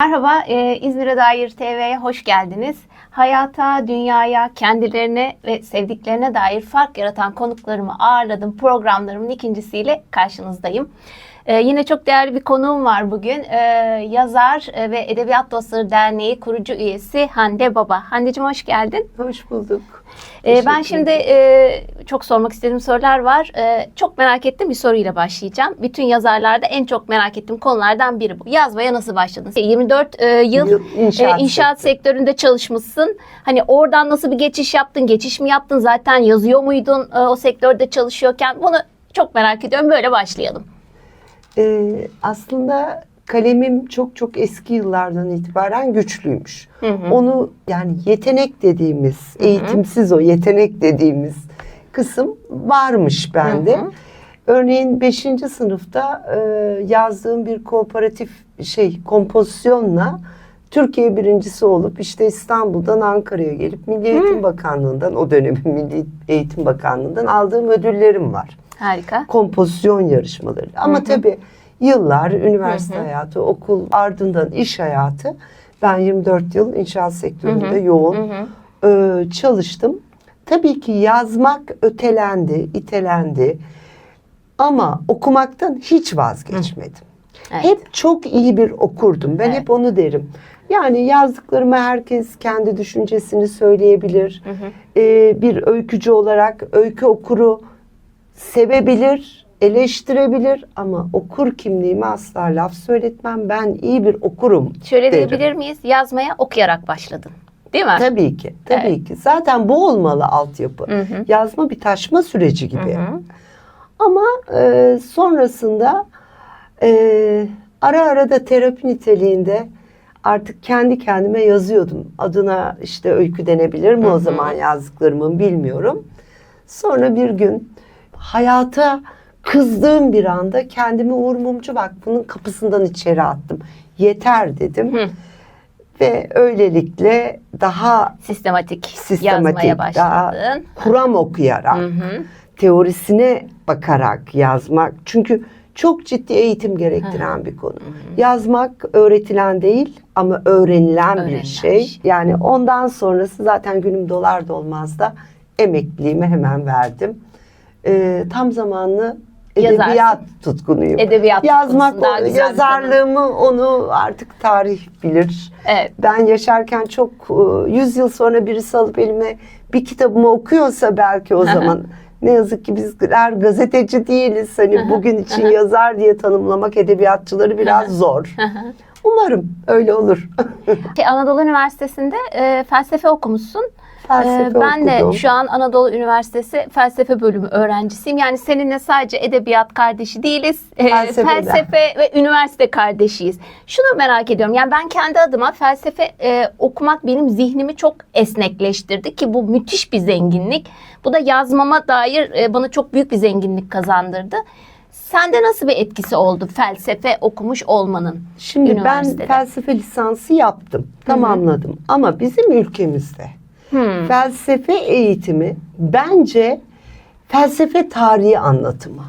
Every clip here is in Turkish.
Merhaba, e, İzmir'e dair TV'ye hoş geldiniz. Hayata, dünyaya, kendilerine ve sevdiklerine dair fark yaratan konuklarımı ağırladım. Programlarımın ikincisiyle karşınızdayım. E, yine çok değerli bir konuğum var bugün. E, yazar e, ve Edebiyat Dostları Derneği kurucu üyesi Hande Baba. Hande'cim hoş geldin. Hoş bulduk. E, ben şimdi e, çok sormak istediğim sorular var. E, çok merak ettiğim bir soruyla başlayacağım. Bütün yazarlarda en çok merak ettiğim konulardan biri bu. Yazmaya nasıl başladın? 24 e, yıl, Yıl inşaat e, inşaat sektöründe çalışmışsın. Hani oradan nasıl bir geçiş yaptın? Geçiş mi yaptın? Zaten yazıyor muydun e, o sektörde çalışıyorken? Bunu çok merak ediyorum. Böyle başlayalım. Ee, aslında kalemim çok çok eski yıllardan itibaren güçlüymüş. Hı hı. Onu yani yetenek dediğimiz, eğitimsiz o yetenek dediğimiz kısım varmış bende. Hı hı. Örneğin 5. sınıfta e, yazdığım bir kooperatif şey kompozisyonla Türkiye birincisi olup işte İstanbul'dan Ankara'ya gelip Milli Eğitim Bakanlığı'ndan o dönemin Milli Eğitim Bakanlığı'ndan aldığım ödüllerim var. Harika. kompozisyon yarışmaları. Ama Hı hı. tabii yıllar üniversite Hı hı. hayatı, okul ardından iş hayatı. Ben 24 yıl inşaat sektöründe Hı hı. yoğun Hı hı. e, çalıştım. Tabii ki yazmak ötelendi, itelendi. Ama okumaktan hiç vazgeçmedim. Evet. Hep çok iyi bir okurdum. Ben Evet. hep onu derim. Yani yazdıklarıma herkes kendi düşüncesini söyleyebilir. Hı hı. Ee, bir öykücü olarak öykü okuru sevebilir, eleştirebilir ama okur kimliğime asla laf söyletmem. Ben iyi bir okurum. Şöyle derim. diyebilir miyiz? Yazmaya okuyarak başladın. Değil mi? Tabii ki, tabii Evet. ki. Zaten bu olmalı altyapı. Hı hı. Yazma bir taşma süreci gibi. Hı hı. Ama e, sonrasında e, ara ara da terapi niteliğinde artık kendi kendime yazıyordum. Adına işte öykü denebilir mi Hı hı. o zaman yazdıklarımın bilmiyorum. Sonra bir gün hayata kızdığım bir anda kendimi Uğur Mumcu Vakfı'nın kapısından içeri attım. Yeter dedim. Hı. Ve öylelikle daha Sistematik, sistematik, yazmaya daha başladın. kuram okuyarak, Hı hı. teorisine bakarak yazmak. Çünkü çok ciddi eğitim gerektiren bir konu. Yazmak öğretilen değil ama öğrenilen, Öğrenilen bir şey. şey. Yani ondan sonrası zaten günüm dolar dolmaz da emekliliğimi hemen verdim. Ee, tam zamanlı edebiyat Yazarsın. tutkunuyum. Edebiyat Yazmak, o- yazarlığımı onu artık tarih bilir. Evet. Ben yaşarken çok e, 100 yıl sonra birisi alıp elime bir kitabımı okuyorsa belki o zaman ne yazık ki bizler gazeteci değiliz. Hani bugün için yazar diye tanımlamak edebiyatçıları biraz zor. Umarım öyle olur. Şey, Anadolu Üniversitesi'nde e, felsefe okumuşsun. Felsefe E, ben de okudum. şu an Anadolu Üniversitesi felsefe bölümü öğrencisiyim. Yani seninle sadece edebiyat kardeşi değiliz. E, Felsefeden. felsefe ve üniversite kardeşiyiz. Şunu merak ediyorum. Yani ben kendi adıma felsefe e, okumak benim zihnimi çok esnekleştirdi ki bu müthiş bir zenginlik. Bu da yazmama dair e, bana çok büyük bir zenginlik kazandırdı. Sende nasıl bir etkisi oldu felsefe okumuş olmanın? Şimdi ben felsefe lisansı yaptım. Tamamladım. Ama bizim ülkemizde Hmm. felsefe eğitimi bence felsefe tarihi anlatımı.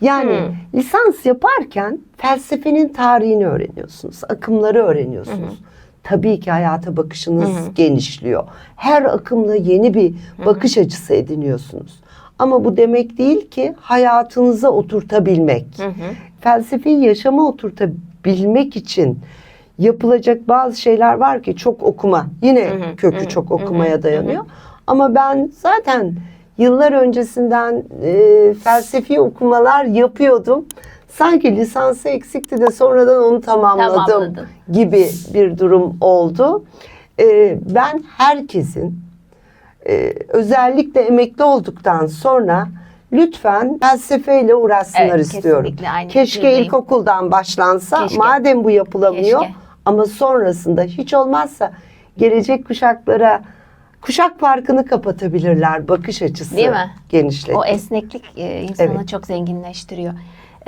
Yani Hmm. lisans yaparken felsefenin tarihini öğreniyorsunuz, akımları öğreniyorsunuz. Tabii ki hayata bakışınız genişliyor. Her akımla yeni bir bakış açısı ediniyorsunuz. Ama bu demek değil ki hayatınıza oturtabilmek. Felsefeyi yaşama oturtabilmek için yapılacak bazı şeyler var ki çok okuma. Yine hı, kökü hı, çok hı, okumaya hı, dayanıyor. Ama ben zaten yıllar öncesinden e, felsefi okumalar yapıyordum. Sanki lisansı eksikti de sonradan onu tamamladım Tamamladın. gibi bir durum oldu. E, ben herkesin e, özellikle emekli olduktan sonra lütfen felsefeyle uğraşsınlar Evet, istiyorum. kesinlikle aynı Keşke ilkokuldan başlansa Keşke. madem bu yapılamıyor Keşke. Ama sonrasında hiç olmazsa gelecek kuşaklara kuşak farkını kapatabilirler bakış açısı Değil mi? genişlet. O esneklik e, insanı Evet. çok zenginleştiriyor.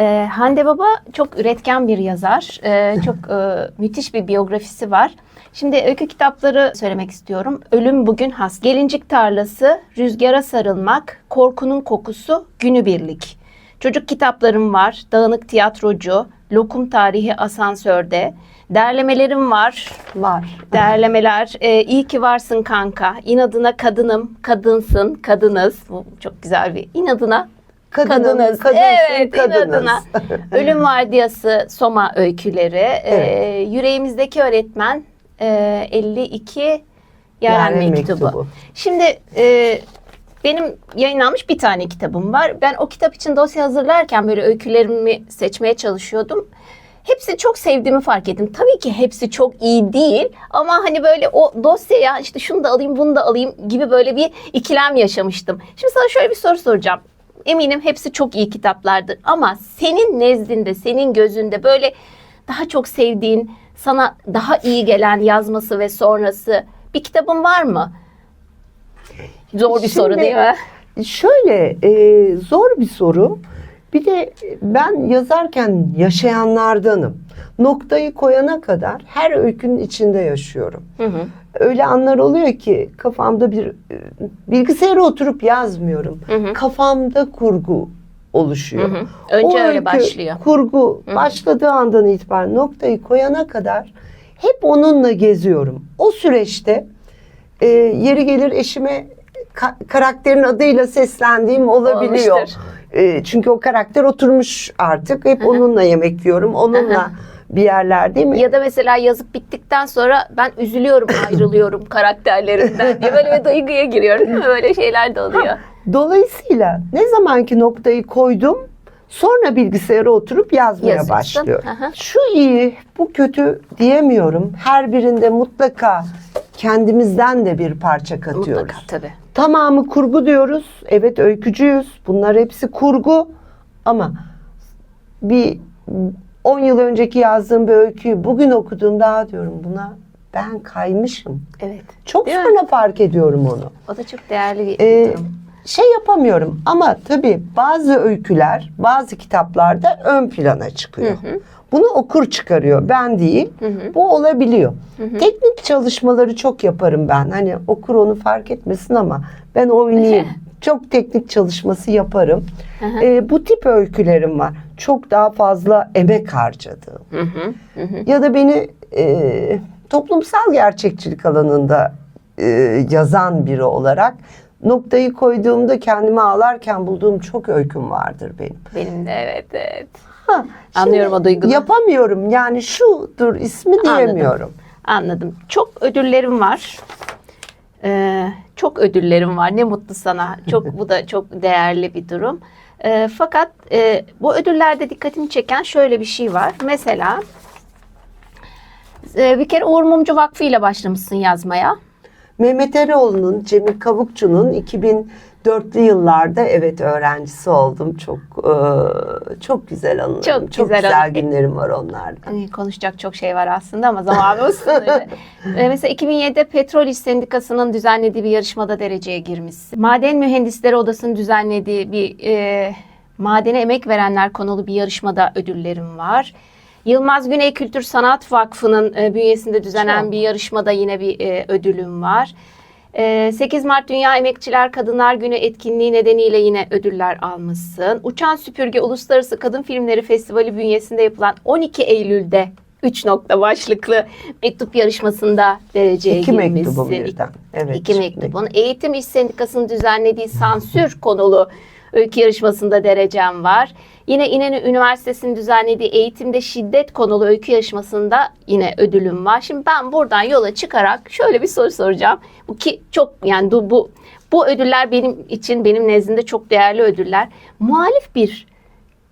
E, Hande Baba çok üretken bir yazar. E, çok e, müthiş bir biyografisi var. Şimdi öykü kitapları söylemek istiyorum. Ölüm bugün has. Gelincik tarlası, rüzgara sarılmak, korkunun kokusu, günübirlik. Çocuk kitaplarım var. Dağınık tiyatrocu, Lokum Tarihi Asansör'de. Derlemelerim var. Var. Derlemeler. E, iyi ki varsın kanka. İnadına kadınım, kadınsın, kadınız. Bu çok güzel bir inadına Kadınım, kadınız. kadınsın, evet, kadınız. inadına. Ölüm Vardiyası Soma öyküleri. E, Evet. yüreğimizdeki öğretmen e, 52 Yaren, Yaren mektubu. Mektubu. Şimdi e, benim yayınlanmış bir tane kitabım var. Ben o kitap için dosya hazırlarken böyle öykülerimi seçmeye çalışıyordum. Hepsi çok sevdiğimi fark ettim. Tabii ki hepsi çok iyi değil ama hani böyle o dosyaya işte şunu da alayım bunu da alayım gibi böyle bir ikilem yaşamıştım. Şimdi sana şöyle bir soru soracağım. Eminim hepsi çok iyi kitaplardır ama senin nezdinde, senin gözünde böyle daha çok sevdiğin, sana daha iyi gelen yazması ve sonrası bir kitabın var mı? Zor bir soru Şimdi- değil mi? Şöyle e, zor bir soru. Bir de ben yazarken yaşayanlardanım. Noktayı koyana kadar her öykünün içinde yaşıyorum. Hı hı. Öyle anlar oluyor ki kafamda bir e, bilgisayara oturup yazmıyorum. Hı hı. Kafamda kurgu oluşuyor. Hı hı. Önce O öyle öykü, başlıyor. Kurgu Hı hı. başladığı andan itibaren noktayı koyana kadar hep onunla geziyorum. O süreçte e, yeri gelir eşime ka- karakterin adıyla seslendiğim olabiliyor. Olmuştur. E, çünkü o karakter oturmuş artık. Hep Hı hı. onunla yemek yiyorum. Onunla Hı bir yerlerdeyim. Ya da mesela yazıp bittikten sonra ben üzülüyorum, ayrılıyorum karakterlerimden diye böyle bir duyguya giriyorum. Değil mi? Böyle şeyler de oluyor. Dolayısıyla ne zamanki noktayı koydum sonra bilgisayara oturup yazmaya Yazıyorsun. başlıyorum. Hı. Şu iyi, bu kötü diyemiyorum. Her birinde mutlaka kendimizden de bir parça katıyoruz. Mutlaka tabii. Tamamı kurgu diyoruz. Evet öykücüyüz. Bunlar hepsi kurgu. Ama bir 10 yıl önceki yazdığım bir öyküyü bugün okuduğumda diyorum buna ben kaymışım. Evet. Çok Değil mi? sonra fark ediyorum onu. O da çok değerli bir Ee, durum. şey yapamıyorum ama tabii bazı öyküler bazı kitaplarda ön plana çıkıyor. Hı hı. Bunu okur çıkarıyor ben değil. Hı hı. Bu olabiliyor. Teknik çalışmaları çok yaparım ben. Hani okur onu fark etmesin ama ben oynayayım. çok teknik çalışması yaparım. Hı hı. Ee, bu tip öykülerim var. Çok daha fazla emek harcadığım. Hı hı. Hı hı. Ya da beni e, toplumsal gerçekçilik alanında e, yazan biri olarak noktayı koyduğumda kendimi ağlarken bulduğum çok öyküm vardır benim. Benim de evet evet. Ha, Anlıyorum o duygunu. Yapamıyorum yani şudur ismi diyemiyorum. Anladım. Çok ödüllerim var. Ee, çok ödüllerim var. Ne mutlu sana. Çok bu da çok değerli bir durum. Ee, fakat e, bu ödüllerde dikkatimi çeken şöyle bir şey var. Mesela e, bir kere Uğur Mumcu Vakfı ile başlamışsın yazmaya. Mehmet Eroğlu'nun, Cemil Kavukçu'nun 2004'lü yıllarda evet öğrencisi oldum. Çok e, çok güzel anılarım. Çok Çok, güzel güzel, günlerim var onlarda. Hani konuşacak çok şey var aslında ama zamanımız sınırlı. Ee, Mesela 2007'de Petrol İş Sendikası'nın düzenlediği bir yarışmada dereceye girmişsin. Maden Mühendisleri Odası'nın düzenlediği bir e, madene emek verenler konulu bir yarışmada ödüllerim var. Yılmaz Güney Kültür Sanat Vakfı'nın e, bünyesinde düzenlenen Çok. bir yarışmada yine bir e, ödülüm var. E, 8 Mart Dünya Emekçiler Kadınlar Günü etkinliği nedeniyle yine ödüller almışsın. Uçan Süpürge Uluslararası Kadın Filmleri Festivali bünyesinde yapılan 12 Eylül'de 3 nokta başlıklı mektup yarışmasında dereceye İki girmişsin. mektubum birden. Evet. İki mektubun. Eğitim İş Sendikası'nın düzenlediği sansür konulu öykü yarışmasında derecem var. Yine İnönü Üniversitesi'nin düzenlediği eğitimde şiddet konulu öykü yarışmasında yine ödülüm var. Şimdi ben buradan yola çıkarak şöyle bir soru soracağım. Bu ki çok yani bu bu, ödüller benim için benim nezdimde çok değerli ödüller. Muhalif bir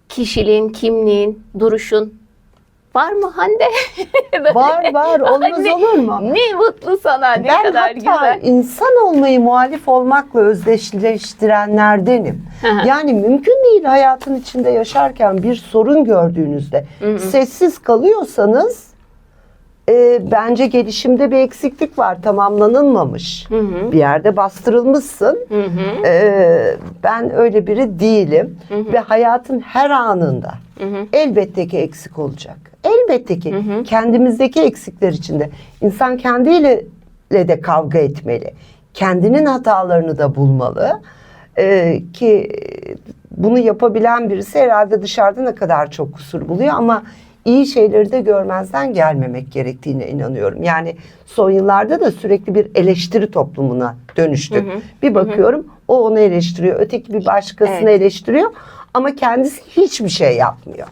kişiliğin, kimliğin, duruşun var mı Hande? Var var olmaz Anne, olur mu? Ne mutlu sana ne ben kadar hatta güzel. insan olmayı muhalif olmakla özdeşleştirenlerdenim. Yani mümkün değil hayatın içinde yaşarken bir sorun gördüğünüzde sessiz kalıyorsanız e, bence gelişimde bir eksiklik var tamamlanılmamış. Hı hı. Bir yerde bastırılmışsın. Hı hı. E, ben öyle biri değilim Hı hı. ve hayatın her anında Hı hı. elbette ki eksik olacak. Elbette ki Hı hı. kendimizdeki eksikler içinde insan kendiyle de kavga etmeli. Kendinin hatalarını da bulmalı. Ee, ki bunu yapabilen birisi herhalde dışarıda ne kadar çok kusur buluyor ama iyi şeyleri de görmezden gelmemek gerektiğine inanıyorum. Yani son yıllarda da sürekli bir eleştiri toplumuna dönüştük. Bir bakıyorum o onu eleştiriyor, öteki bir başkasını Evet. eleştiriyor ama kendisi hiçbir şey yapmıyor.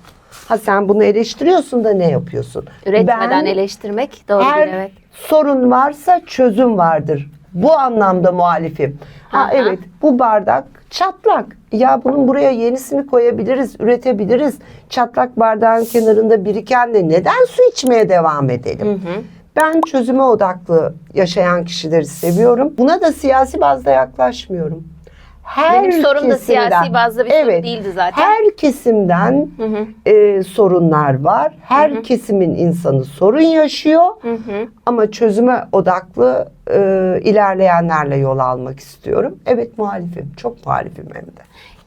Ha sen bunu eleştiriyorsun da ne yapıyorsun? Üretmeden Ben- eleştirmek doğru her değil evet. sorun varsa çözüm vardır. Bu anlamda muhalifim. Ha Aha. evet bu bardak çatlak. Ya bunun buraya yenisini koyabiliriz, üretebiliriz. Çatlak bardağın kenarında birikenle neden su içmeye devam edelim? Ben çözüme odaklı yaşayan kişileri seviyorum. Buna da siyasi bazda yaklaşmıyorum. Her Benim sorum da siyasi bazda bir soru evet, değildi zaten. Her kesimden Hı hı. e, sorunlar var. Her kesimin insanı sorun yaşıyor. Hı hı. Ama çözüme odaklı e, ilerleyenlerle yol almak istiyorum. Evet muhalifim. Çok muhalifim hem de.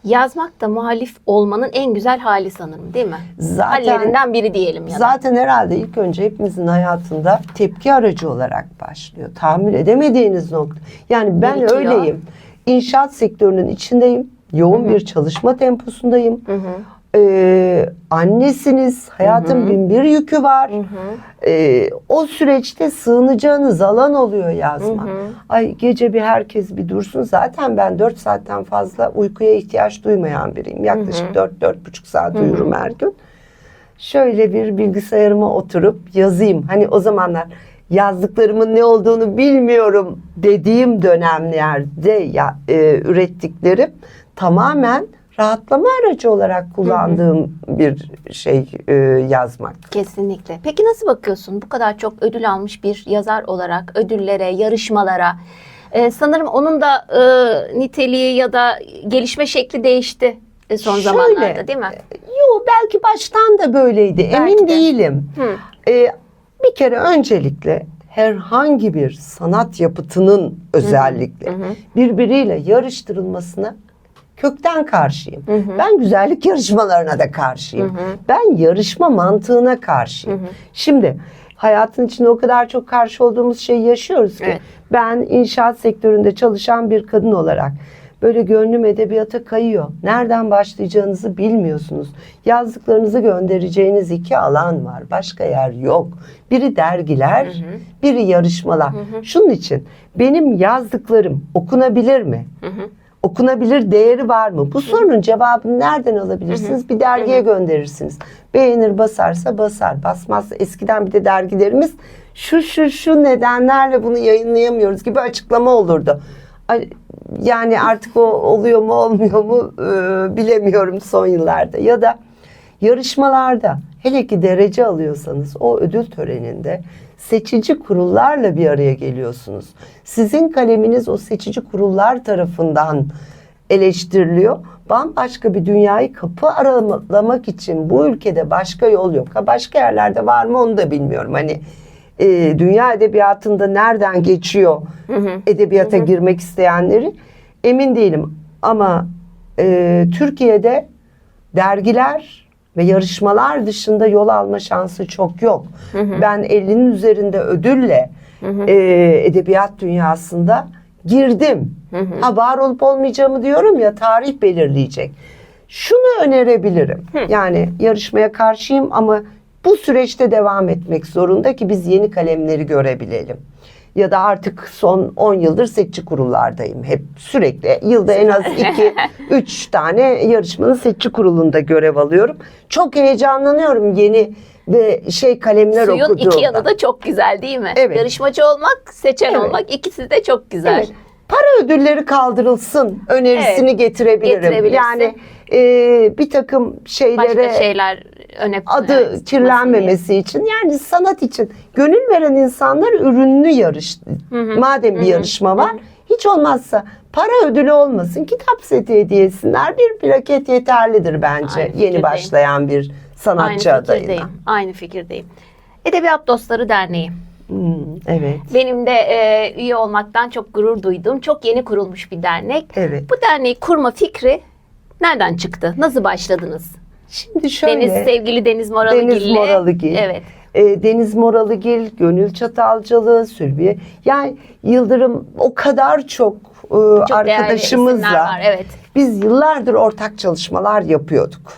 Yazmak da muhalif olmanın en güzel hali sanırım değil mi? Zaten- Hallerinden biri diyelim ya da. Zaten herhalde ilk önce hepimizin hayatında tepki aracı olarak başlıyor. Tahammül edemediğiniz nokta. Yani ben Birikiyor. öyleyim. İnşaat sektörünün içindeyim. Yoğun bir çalışma temposundayım. Hı hı. Ee, annesiniz. Hayatın bin bir yükü var. Ee, o süreçte sığınacağınız alan oluyor yazma. Hı hı. Ay gece bir herkes bir dursun. Zaten ben 4 saatten fazla uykuya ihtiyaç duymayan biriyim. Yaklaşık 4-4,5 saat uyurum her gün. Şöyle bir bilgisayarıma oturup yazayım. Hani o zamanlar yazdıklarımın ne olduğunu bilmiyorum dediğim dönemlerde ya, e, ürettiklerim tamamen rahatlama aracı olarak kullandığım bir şey e, yazmak. Kesinlikle. Peki nasıl bakıyorsun bu kadar çok ödül almış bir yazar olarak ödüllere, yarışmalara? Ee, sanırım onun da e, niteliği ya da gelişme şekli değişti e, son Şöyle, zamanlarda değil mi? Yo belki baştan da böyleydi. Emin de. değilim. Hı. Ee, bir kere öncelikle herhangi bir sanat yapıtının özellikle hı hı. birbiriyle yarıştırılmasına kökten karşıyım. Ben güzellik yarışmalarına da karşıyım. Ben yarışma mantığına karşıyım. Şimdi hayatın içinde o kadar çok karşı olduğumuz şeyi yaşıyoruz ki Evet. ben inşaat sektöründe çalışan bir kadın olarak böyle gönlüm edebiyata kayıyor. Nereden başlayacağınızı bilmiyorsunuz. Yazdıklarınızı göndereceğiniz iki alan var. Başka yer yok. Biri dergiler, biri yarışmalar. Şunun için benim yazdıklarım okunabilir mi? Okunabilir değeri var mı? Bu sorunun cevabını nereden alabilirsiniz? Bir dergiye gönderirsiniz. Beğenir basarsa basar. Basmazsa eskiden bir de dergilerimiz şu şu şu nedenlerle bunu yayınlayamıyoruz gibi açıklama olurdu. Yani artık o oluyor mu olmuyor mu e, bilemiyorum son yıllarda. Ya da yarışmalarda hele ki derece alıyorsanız o ödül töreninde seçici kurullarla bir araya geliyorsunuz. Sizin kaleminiz o seçici kurullar tarafından eleştiriliyor. Bambaşka bir dünyayı kapı aralamak için bu ülkede başka yol yok. Ha başka yerlerde var mı onu da bilmiyorum. Hani e, dünya edebiyatında nereden geçiyor edebiyata girmek isteyenleri emin değilim. Ama e, Türkiye'de dergiler ve yarışmalar dışında yol alma şansı çok yok. Ben 50'nin üzerinde ödülle e, edebiyat dünyasında girdim. Ha var olup olmayacağımı diyorum ya tarih belirleyecek. Şunu önerebilirim. Yani yarışmaya karşıyım ama bu süreçte devam etmek zorunda ki biz yeni kalemleri görebilelim. Ya da artık son 10 yıldır seçici kurullardayım. Hep sürekli yılda en az 2-3 tane yarışmanın seçici kurulunda görev alıyorum. Çok heyecanlanıyorum yeni ve şey kalemler Suyun okuduğumda. iki yanı da çok güzel değil mi? Evet. Yarışmacı olmak, seçen Evet. olmak ikisi de çok güzel. Evet. Para ödülleri kaldırılsın önerisini Evet, getirebilirim. Yani e, bir takım şeylere Başka şeyler öne adı evet, kirlenmemesi için yani sanat için gönül veren insanlar ürünlü yarış. Madem bir yarışma var hiç olmazsa para ödülü olmasın kitap seti hediye etsinler bir plaket yeterlidir bence Aynı yeni fikirdeyim. başlayan bir sanatçı Aynı adayına. fikirdeyim. Aynı fikirdeyim. Edebiyat Dostları Derneği. Hmm, evet. Benim de e, üye olmaktan çok gurur duydum. Çok yeni kurulmuş bir dernek. Evet. Bu derneği kurma fikri nereden çıktı? Nasıl başladınız? Şimdi şöyle Deniz sevgili Deniz Moralıgil'le. Deniz Moralıgil. Evet. E, Deniz Moralıgil, Gönül Çatalcalı, Sülbiye. Yani Yıldırım o kadar çok, e, Çok arkadaşımızla var. Evet. biz yıllardır ortak çalışmalar yapıyorduk.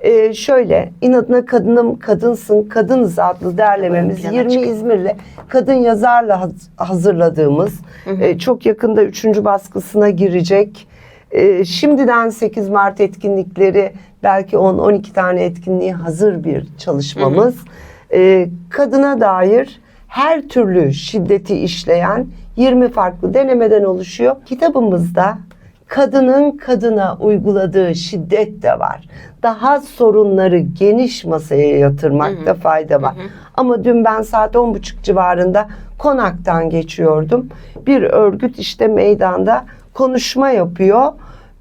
Ee, şöyle inadına kadınım kadınsın kadınız adlı derlememiz Plana 20 çık. İzmirli kadın yazarla haz- hazırladığımız e, çok yakında 3. baskısına girecek. E, şimdiden 8 Mart etkinlikleri belki 10-12 tane etkinliği hazır bir çalışmamız. E, kadına dair her türlü şiddeti işleyen 20 farklı denemeden oluşuyor. Kitabımızda kadının kadına uyguladığı şiddet de var. Daha sorunları geniş masaya yatırmakta fayda var. Ama dün ben saat 10.30 civarında konaktan geçiyordum. Bir örgüt işte meydanda konuşma yapıyor.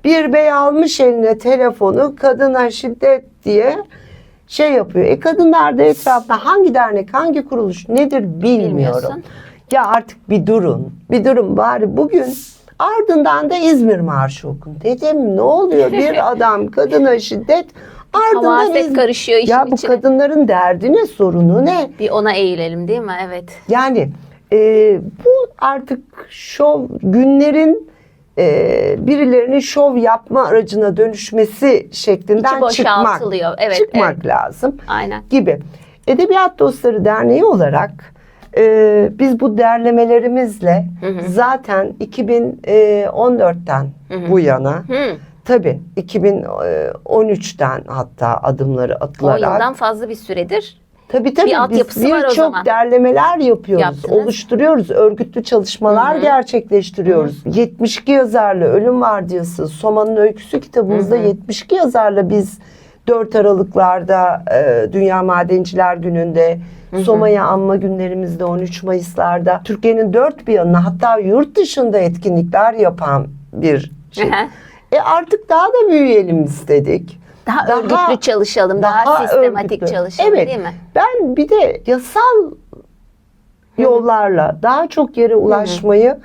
Bir bey almış eline telefonu kadına şiddet diye şey yapıyor. E kadınlar da etrafta hangi dernek, hangi kuruluş nedir bilmiyorum. Bilmiyorsun. Ya artık bir durun, bir durun bari bugün ardından da İzmir Marşı okun. Dedim ne oluyor bir adam kadına şiddet ardından İzmir. karışıyor işin Ya bu içine. kadınların derdi ne, sorunu ne? Bir ona eğilelim değil mi? Evet. Yani e, bu artık şov günlerin e, birilerinin şov yapma aracına dönüşmesi şeklinden çıkmak. Evet, çıkmak evet. lazım Aynen. gibi. Edebiyat Dostları Derneği olarak e, biz bu derlemelerimizle zaten 2014'ten bu yana Hı. tabii 2013'ten hatta adımları 10 atılarak yıldan fazla bir süredir. Tabii tabii Bir biz var birçok derlemeler yapıyoruz, Yaptınız. oluşturuyoruz, örgütlü çalışmalar gerçekleştiriyoruz. 72 yazarlı Ölüm Vardiyası, Soma'nın Öyküsü kitabımızda 72 yazarla biz 4 Aralıklarda e, Dünya Madenciler Günü'nde, Soma'ya anma günlerimizde 13 Mayıs'larda Türkiye'nin dört bir yanına hatta yurt dışında etkinlikler yapan bir şey. Hı hı. e artık daha da büyüyelim istedik. Daha, örgütlü çalışalım, daha, sistematik örgütlü. çalışalım evet, değil mi? Ben bir de yasal yollarla daha çok yere ulaşmayı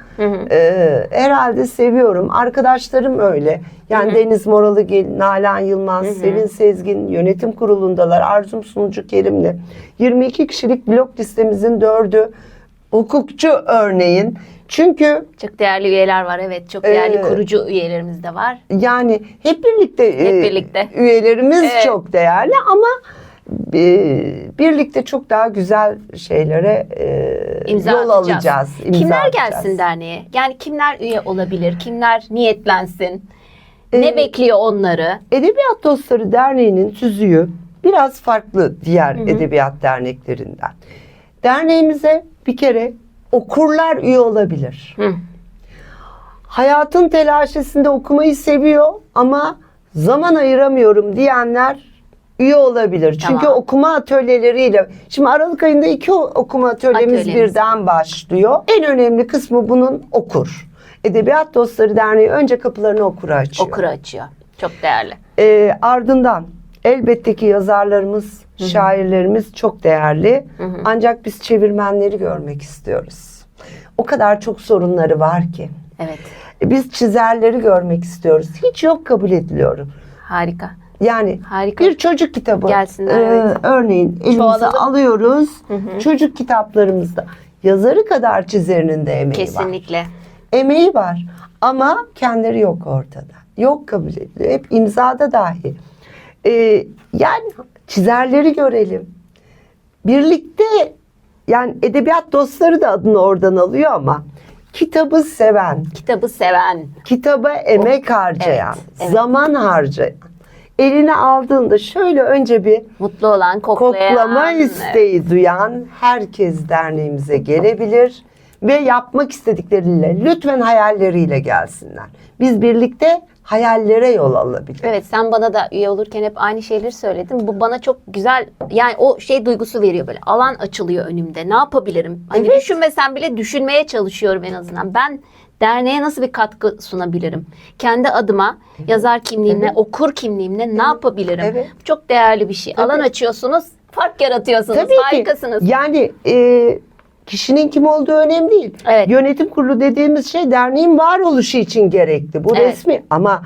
e, herhalde seviyorum. Arkadaşlarım öyle. Yani Deniz Moralıgil, Nalan Yılmaz, Sevin Sezgin yönetim kurulundalar. Arzum Sunucu Kerimli. 22 kişilik blok listemizin dördü hukukçu örneğin. Çünkü Çok değerli üyeler var evet. Çok değerli Ee, kurucu üyelerimiz de var. Yani hep birlikte, e, birlikte. üyelerimiz Evet. çok değerli ama e, birlikte çok daha güzel şeylere e, İmza yol atacağız. alacağız. imza kimler atacağız. gelsin derneğe? Yani kimler üye olabilir? Kimler niyetlensin? Ee, ne bekliyor onları? Edebiyat Dostları Derneği'nin tüzüğü biraz farklı diğer edebiyat derneklerinden. Derneğimize bir kere okurlar üye olabilir. Hı. hayatın telaşesinde okumayı seviyor ama zaman ayıramıyorum diyenler üye olabilir. Çünkü Tamam. okuma atölyeleriyle şimdi Aralık ayında iki okuma atölyemiz Atölyemiz. birden başlıyor. En önemli kısmı bunun okur. Edebiyat Dostları Derneği önce kapılarını okura açıyor. Okuru açıyor. Çok değerli. Ee, ardından elbette ki yazarlarımız, şairlerimiz çok değerli. Ancak biz çevirmenleri görmek istiyoruz. O kadar çok sorunları var ki. Evet. E, Biz çizerleri görmek istiyoruz. Hiç yok kabul ediliyorum. Harika. Yani Harika. bir çocuk kitabı Gelsinler, e, evet. örneğin elimize Çoğalalım. alıyoruz. Çocuk kitaplarımızda yazarı kadar çizerinin de emeği var. Kesinlikle. Emeği var ama kendileri yok ortada. Yok kabul ediliyor. Hep imzada dahi. E, yani çizerleri görelim. Birlikte yani edebiyat dostları da adını oradan alıyor ama kitabı seven, Kitabı seven. kitaba emek harcayan, evet, evet. zaman harcayan, eline aldığında şöyle önce bir Mutlu olan, koklayan. koklama evet. isteği duyan herkes derneğimize gelebilir ve yapmak istedikleriyle lütfen hayalleriyle gelsinler. Biz birlikte hayallere yol alabiliriz. Evet sen bana da üye olurken hep aynı şeyleri söyledin. Bu bana çok güzel yani o şey duygusu veriyor böyle. Alan açılıyor önümde. Ne yapabilirim? Hani Evet. düşünmesem bile düşünmeye çalışıyorum en azından. Ben derneğe nasıl bir katkı sunabilirim? Kendi adıma yazar kimliğimle, okur kimliğimle ne yapabilirim? Evet. Çok değerli bir şey. Alan açıyorsunuz, fark yaratıyorsunuz. Tabii Harikasınız. ki. Yani e, kişinin kim olduğu önemli değil. Evet. Yönetim kurulu dediğimiz şey derneğin varoluşu için gerekli. Bu Evet. resmi ama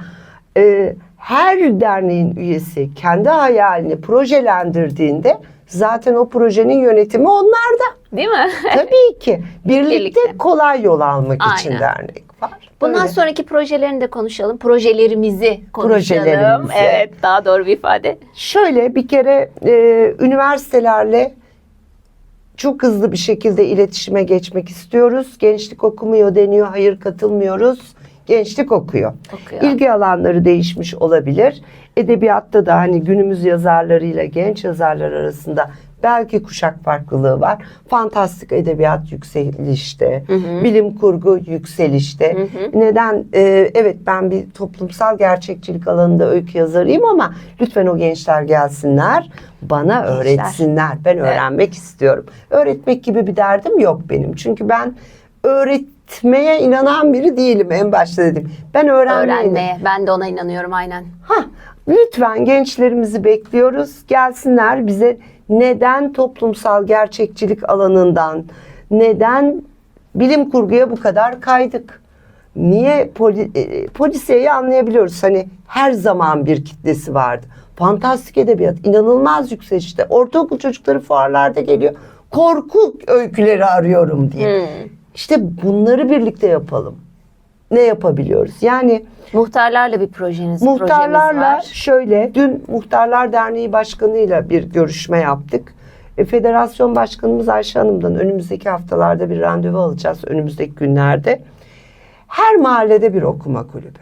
e, her derneğin üyesi kendi hayalini projelendirdiğinde zaten o projenin yönetimi onlarda. Değil mi? Tabii ki. Birlikte, Birlikte. kolay yol almak için Aynen. dernek var. Bundan Öyle. sonraki projelerini de konuşalım. Projelerimizi konuşalım. Projelerimizi. Evet, daha doğru bir ifade. Şöyle bir kere e, üniversitelerle çok hızlı bir şekilde iletişime geçmek istiyoruz. Gençlik okumuyor deniyor. Hayır katılmıyoruz. Gençlik okuyor. Okuyor. İlgi alanları değişmiş olabilir. Edebiyatta da hani günümüz yazarlarıyla genç yazarlar arasında belki kuşak farklılığı var. Fantastik edebiyat yükselişte, bilim kurgu yükselişte. Neden? Ee, evet ben bir toplumsal gerçekçilik alanında öykü yazarıyım ama lütfen o gençler gelsinler, bana Gençler. öğretsinler. Ben öğrenmek istiyorum. Öğretmek gibi bir derdim yok benim. Çünkü ben öğretmeye inanan biri değilim en başta dedim. Ben öğrenmeye, Öğrenmeye. Ben de ona inanıyorum aynen. Hah, lütfen gençlerimizi bekliyoruz. Gelsinler bize neden toplumsal gerçekçilik alanından, neden bilim kurguya bu kadar kaydık? Niye poli, e, polisiyeyi anlayabiliyoruz. Hani her zaman bir kitlesi vardı. Fantastik edebiyat inanılmaz yükselişte. Ortaokul çocukları fuarlarda geliyor. Korku öyküleri arıyorum diye. Hmm. İşte bunları birlikte yapalım. Ne yapabiliyoruz? Yani Muhtarlarla bir projeniz, projemiz Muhtarlarla var. şöyle dün Muhtarlar Derneği Başkanı'yla bir görüşme yaptık. E, Federasyon Başkanımız Ayşe Hanım'dan önümüzdeki haftalarda bir randevu alacağız önümüzdeki günlerde. Her mahallede bir okuma kulübü.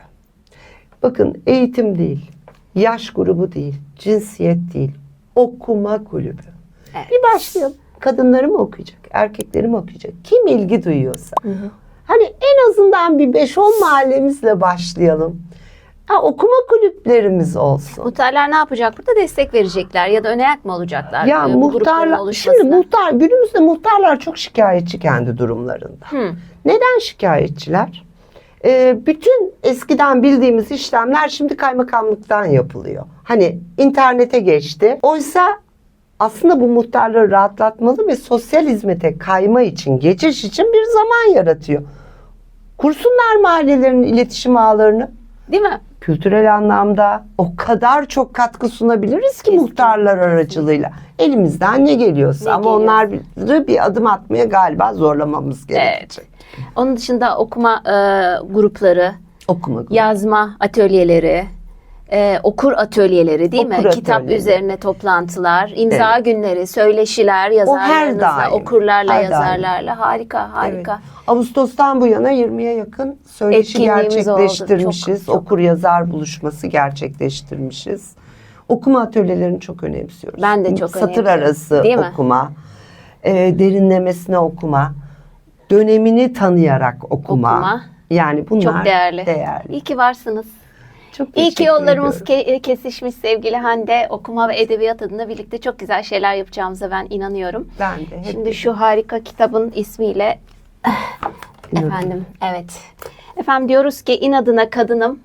Bakın eğitim değil, yaş grubu değil, cinsiyet değil, okuma kulübü. Evet. Bir başlayalım. Kadınları mı okuyacak, erkekleri mi okuyacak? Kim ilgi duyuyorsa. Hani en azından bir 5-10 mahallemizle başlayalım. Ha, okuma kulüplerimiz olsun. Muhtarlar ne yapacak burada? Destek verecekler ya da önayak mı olacaklar? Ya e, grupların muhtarlar, şimdi muhtar, günümüzde muhtarlar çok şikayetçi kendi durumlarında. Hı. Neden şikayetçiler? Ee, bütün eskiden bildiğimiz işlemler şimdi kaymakamlıktan yapılıyor. Hani internete geçti. Oysa aslında bu muhtarları rahatlatmalı ve sosyal hizmete kayma için, geçiş için bir zaman yaratıyor. Kursunlar mahallelerin iletişim ağlarını. Değil mi? Kültürel anlamda o kadar çok katkı sunabiliriz ki muhtarlar aracılığıyla. Elimizden ne geliyorsa Ne ama onları bir adım atmaya galiba zorlamamız gerekecek. Onun dışında okuma e, grupları, Okuma grubu. yazma atölyeleri, e, okur atölyeleri değil mi? Okur Kitap atölyeleri. üzerine toplantılar, imza günleri, söyleşiler yazarlarınızla, daim, okurlarla, her daim. yazarlarla. Harika, harika. Evet. Ağustos'tan bu yana 20'ye yakın söyleşi gerçekleştirmişiz. Çok, çok. Okur yazar buluşması gerçekleştirmişiz. Okuma atölyelerini çok önemsiyoruz. Ben de çok Satır arası Değil mi? okuma, e, derinlemesine okuma, dönemini tanıyarak okuma. Okuma. Yani bunlar Çok değerli. değerli. İyi ki varsınız. Çok İyi ki yollarımız ediyorum. ke- kesişmiş sevgili Hande. Okuma ve edebiyat adına birlikte çok güzel şeyler yapacağımıza ben inanıyorum. Ben de Şimdi şu harika kitabın ismiyle Efendim evet. Efendim diyoruz ki inadına kadınım,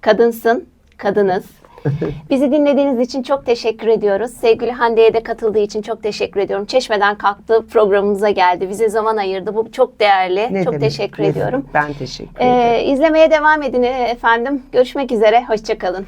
kadınsın, kadınız. Bizi dinlediğiniz için çok teşekkür ediyoruz. Sevgili Hande'ye de katıldığı için çok teşekkür ediyorum. Çeşmeden kalktı programımıza geldi. Bize zaman ayırdı. Bu çok değerli. Ne çok demek, teşekkür ne ediyorum. Ben teşekkür ederim. Ee, izlemeye devam edin efendim. Görüşmek üzere. Hoşçakalın.